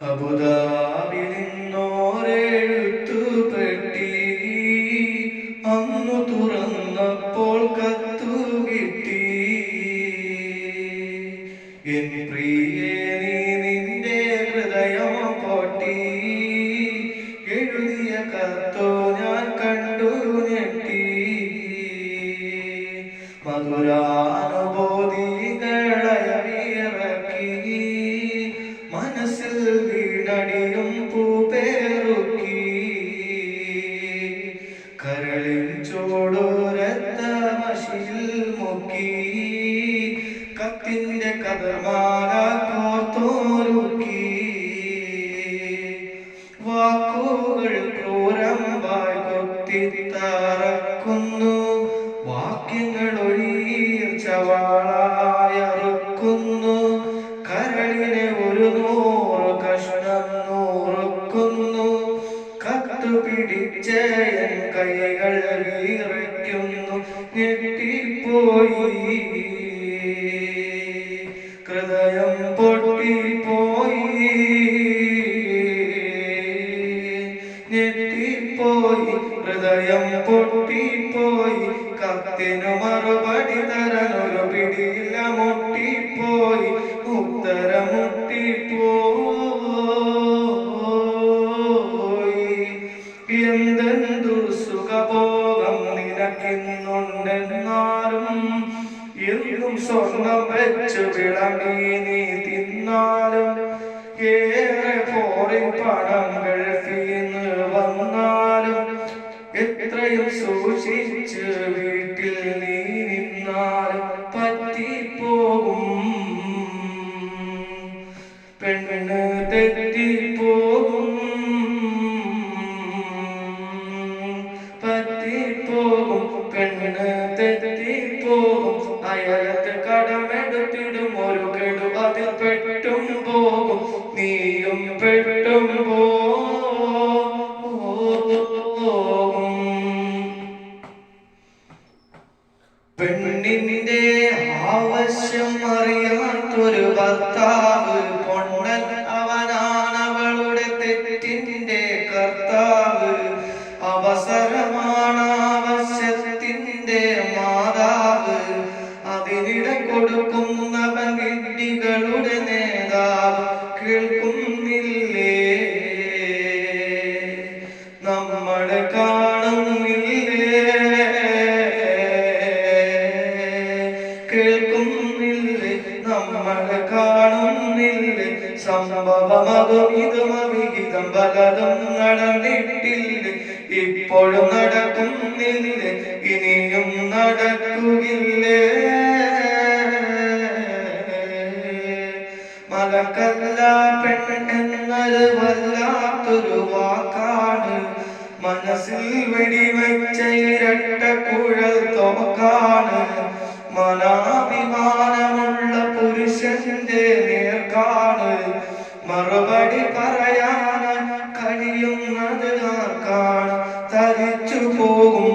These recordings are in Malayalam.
അബുദാബി പെട്ടി അന്നു തുറന്നപ്പോൾ എൻ പ്രിയേ ഹൃദയം ഞാൻ കണ്ടു ഞെട്ടി. മധുരാനുഭൂതികളയവിറക്കി കഥമാല കോർത്തോരുക്കി വാക്കുകൾ ക്രൂരമ്പായി കൊത്തിത്തറക്കുന്നു. വാക്യങ്ങൾ ഒഴിയർച്ചവാളായറുക്കുന്നു കരളിനെ ഒരു നൂറ് കഷ്ണം നൂറുക്കുന്നു. കത്തു കൈകൾ വീറയ്ക്കുന്നു ഞെട്ടിപ്പോയി. ഞെട്ടിപ്പോയി ഹൃദയം പൊട്ടിപ്പോയി കത്തിനു മറുപടി തരാനൊരു പിടിയില്ല മുട്ടിപ്പോയി ഉത്തരമുട്ടിപ്പോയി എന്തെന്തു സുഖഭോഗം നിനക്കിന്നുണ്ടെന്നാലും എന്നും സ്വർണം വെച്ച് വിളങ്ങി നീ തിന്നാലും ഏറെ പോറി പണം വന്നാലും എത്രയും സൂക്ഷിച്ച് വീട്ടിൽ നീ നിന്നാൽ പറ്റിപ്പോകും പെണ്ണ് തെറ്റിപ്പോകും പെണ്ണിന്റെ ആവശ്യം അറിയാത്തൊരു ഭർത്താവ് കേൾക്കുന്നില്ലേ? നമ്മൾ കാണുന്നില്ലേ? സംഭവമതു ഇതും അവിഹിതം പലതും നടന്നിട്ടില്ലേ? ഇപ്പോഴും നടക്കുന്നില്ലേ? ഇനിയും നടക്കുകില്ലേ മലക്കല്ല പെണ്ണെന്നത് വല്ലാത്തൊരു വാക്കാണ്. മനസ്സിൽ വെടിവെച്ച ഇരട്ട കുഴൽ തോക്കാണ്. മനാഭിമാനമുള്ള പുരുഷന്റെ നേർക്കാണ്. മറുപടി പറയാൻ കഴിയുന്നത് ആർക്കാണ്? തരിച്ചു പോകും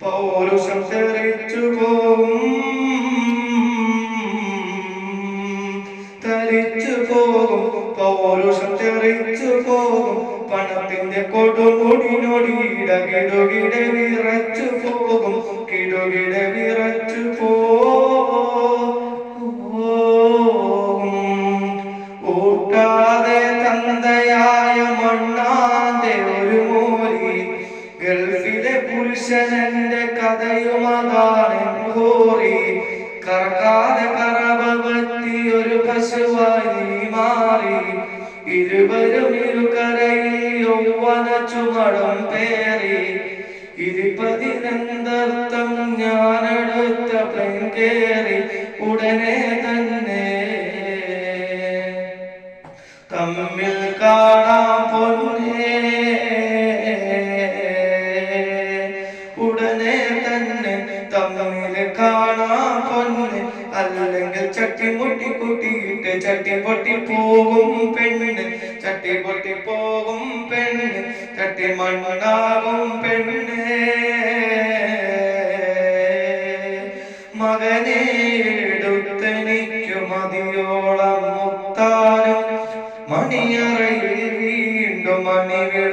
പൗരുഷം പോകും. പണത്തിന്റെ കൊടുമുടിനൊടി കിടുകിടെ വിറച്ചു പോകും. കിടുകിട വിറച്ചു പോകും. തന്തയായ മണ്ണാന്റെ ഒരു മോലി. ഗൾഫിലെ പുരുഷനന്റെ കഥയുമതാണ് കോറി. കറക്കാതെ തമ്മിൽ കാണാം പൊന്നേ. ഉടനെ തന്നെ തമ്മിൽ കാണാം പൊന്നെ. അല്ലെങ്കിൽ ചട്ടി മുട്ടി കൂട്ടിയിട്ട് ചട്ടി പൊട്ടി പോകും പെണ്ണ്. ചട്ടി പൊട്ടി പോകും പെണ്ണ്. ചട്ടി മണ്ണാകും പെണ്ണ്. മകനെ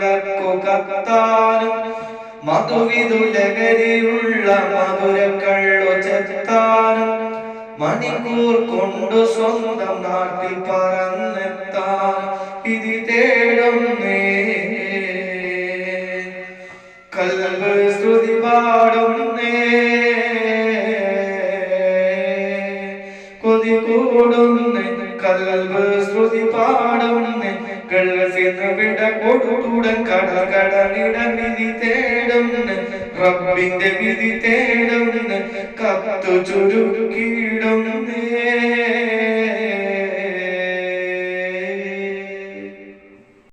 മണിവിളക്കു കത്താനും മധുവിതുലകരിയുള്ള മധുരക്കള്ളു ചെത്താനും മണിക്കൂർ കൊണ്ടു സ്വന്തം നാട്ടിൽ പറന്നെത്താൻ വിധി തേടുന്നേ കൽബ് ശ്രുതി പാടുന്നേ കൊതി കൂടുന്നേ കൽബ് ശ്രുതി പാടുന്നേ ഗൾഫിന്ന് വിട കൊടുത്തുടൻ കട കടലിട വിധി തേടുന്നു റബ്ബിന്റെ വിധി തേടുന്നു കത്തു ചുരുക്കിയിടുന്നേ